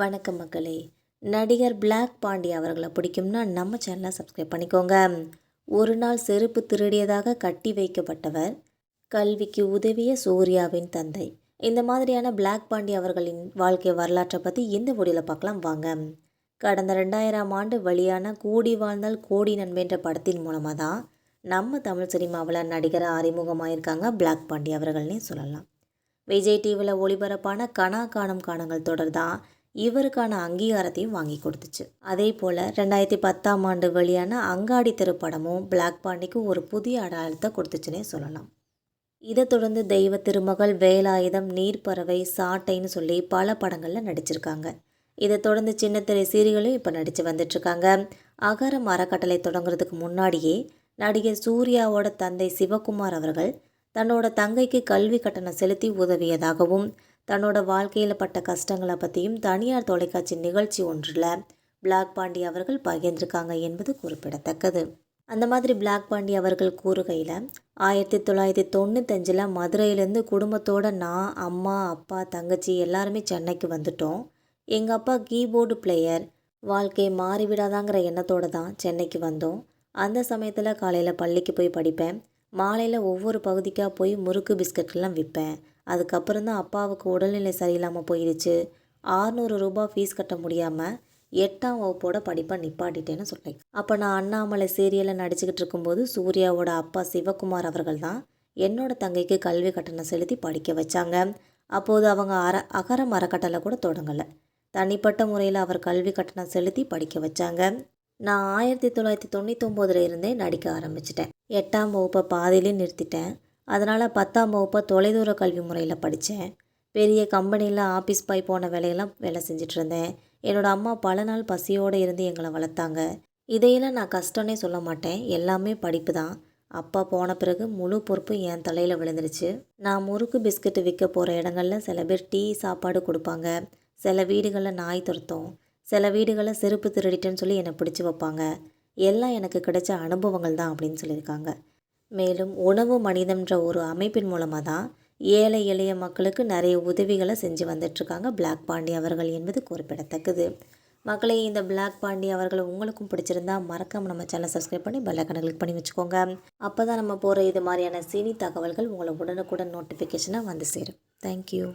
வணக்கம் மக்களே. நடிகர் பிளாக் பாண்டி அவர்களை பிடிக்கும்னா நம்ம சேனலை சப்ஸ்கிரைப் பண்ணிக்கோங்க. ஒரு நாள் செருப்பு திருடியதாக கட்டி வைக்கப்பட்டவர் கல்விக்கு உதவிய சூர்யாவின் தந்தை. இந்த மாதிரியான பிளாக் பாண்டி அவர்களின் வாழ்க்கை வரலாற்றை பற்றி இந்த வீடியோவில் பார்க்கலாம் வாங்க. கடந்த ரெண்டாயிரம் ஆண்டு வழியான கூடி வாழ்ந்தால் கோடி நண்பென்ற படத்தின் மூலமாக தான் நம்ம தமிழ் சினிமாவில் நடிகராக அறிமுகமாயிருக்காங்க பிளாக் பாண்டி அவர்கள்னே சொல்லலாம். விஜய் டிவியில் ஒளிபரப்பான கனா காணும் காணங்கள் தொடர் தான் இவருக்கான அங்கீகாரத்தையும் வாங்கி கொடுத்துச்சு. அதே போல் ரெண்டாயிரத்தி பத்தாம் ஆண்டு வெளியான அங்காடி திரைப்படமும் பிளாக் பாண்டிக்கு ஒரு புதிய அடையாளத்தை கொடுத்துச்சுன்னே சொல்லலாம். இதை தொடர்ந்து தெய்வ திருமகள் வேலாயுதம் நீர்ப்பறவை சாட்டைன்னு சொல்லி பல படங்களில் நடிச்சிருக்காங்க. இதை தொடர்ந்து சின்னத்திரை சீரியலும் இப்போ நடித்து வந்துட்டுருக்காங்க. அகரம் அறக்கட்டளை தொடங்குறதுக்கு முன்னாடியே நடிகர் சூர்யாவோட தந்தை சிவகுமார் அவர்கள் தன்னோட தங்கைக்கு கல்வி கட்டணம் செலுத்தி உதவியதாகவும் தன்னோட வாழ்க்கையில் பட்ட கஷ்டங்களை பற்றியும் தனியார் தொலைக்காட்சி நிகழ்ச்சி ஒன்றில் பிளாக் பாண்டி அவர்கள் பகிர்ந்திருக்காங்க என்பது குறிப்பிடத்தக்கது. அந்த மாதிரி பிளாக் பாண்டி அவர்கள் கூறுகையில் ஆயிரத்தி தொள்ளாயிரத்தி தொண்ணூத்தஞ்சில் மதுரையிலேருந்து குடும்பத்தோட நான் அம்மா அப்பா தங்கச்சி எல்லாருமே சென்னைக்கு வந்துட்டோம். எங்கள் அப்பா கீபோர்டு பிளேயர். வாழ்க்கை மாறிவிடாதாங்கிற எண்ணத்தோடு தான் சென்னைக்கு வந்தோம். அந்த சமயத்தில் காலையில் பள்ளிக்கு போய் படிப்பேன். மாலையில் ஒவ்வொரு பகுதிக்காக போய் முறுக்கு பிஸ்கட்லாம் விற்பேன் அதுக்கப்புறம் தான் அப்பாவுக்கு உடல்நிலை சரியில்லாமல் போயிடுச்சு ஆறுநூறு ரூபாய் ஃபீஸ் கட்ட முடியாமல் எட்டாம் வகுப்போட படிப்பை நிப்பாட்டிட்டேன்னு சொல்கிறேன் அப்போ நான் அண்ணாமலை சீரியலில் நடிச்சுக்கிட்டு இருக்கும்போது சூர்யாவோட அப்பா சிவகுமார் அவர்கள் தான் என்னோட தங்கைக்கு கல்வி கட்டணம் செலுத்தி படிக்க வச்சாங்க. அப்போது அவங்க அற அகர மரக்கட்டளை கூட தொடங்கலை. தனிப்பட்ட முறையில் அவர் கல்வி கட்டணம் செலுத்தி படிக்க வச்சாங்க. நான் ஆயிரத்தி தொள்ளாயிரத்தி தொண்ணூத்தொம்போதில் இருந்தே நடிக்க ஆரம்பிச்சிட்டேன். எட்டாம் வகுப்பை பாதியிலே நிறுத்திட்டேன். அதனால் பத்தாம் வகுப்பை தொலைதூர கல்வி முறையில் படித்தேன் பெரிய கம்பெனியில் ஆஃபீஸ் பாய் போன வேலையெல்லாம் வேலை செஞ்சுட்டு இருந்தேன் என்னோடய அம்மா பல நாள் பசியோடு இருந்து எங்களை வளர்த்தாங்க. இதையெல்லாம் நான் கஷ்டம்னே சொல்ல மாட்டேன். எல்லாமே படிப்பு தான். அப்பா போன பிறகு முழு பொறுப்பு என் தலையில் விழுந்துருச்சு. நான் முறுக்கு பிஸ்கட்டு விற்க போகிற இடங்களில் சில பேர் டீ சாப்பாடு கொடுப்பாங்க. சில வீடுகளில் நாய் துரத்தும். சில வீடுகளில் செருப்பு திருடிட்டேன்னு சொல்லி என்னை பிடிச்சி வைப்பாங்க. எல்லாம் எனக்கு கிடைச்ச அனுபவங்கள் தான் அப்படின்னு சொல்லியிருக்காங்க. மேலும் உணவு மனிதன்ற ஒரு அமைப்பின் மூலமாக தான் ஏழை எளிய மக்களுக்கு நிறைய உதவிகளை செஞ்சு வந்துட்டுருக்காங்க பிளாக் பாண்டி அவர்கள் என்பது குறிப்பிடத்தக்கது. மக்களை இந்த பிளாக் பாண்டி அவர்கள் உங்களுக்கும் பிடிச்சிருந்தா மறக்காமல் நம்ம சேனல் சப்ஸ்கிரைப் பண்ணி பெல்லைக்கனை கிளிக் பண்ணி வச்சுக்கோங்க. அப்போ தான் நம்ம போகிற இது மாதிரியான சினி தகவல்கள் உங்களை உடனுக்குடன் நோட்டிஃபிகேஷனாக வந்து சேரும். தேங்க்யூ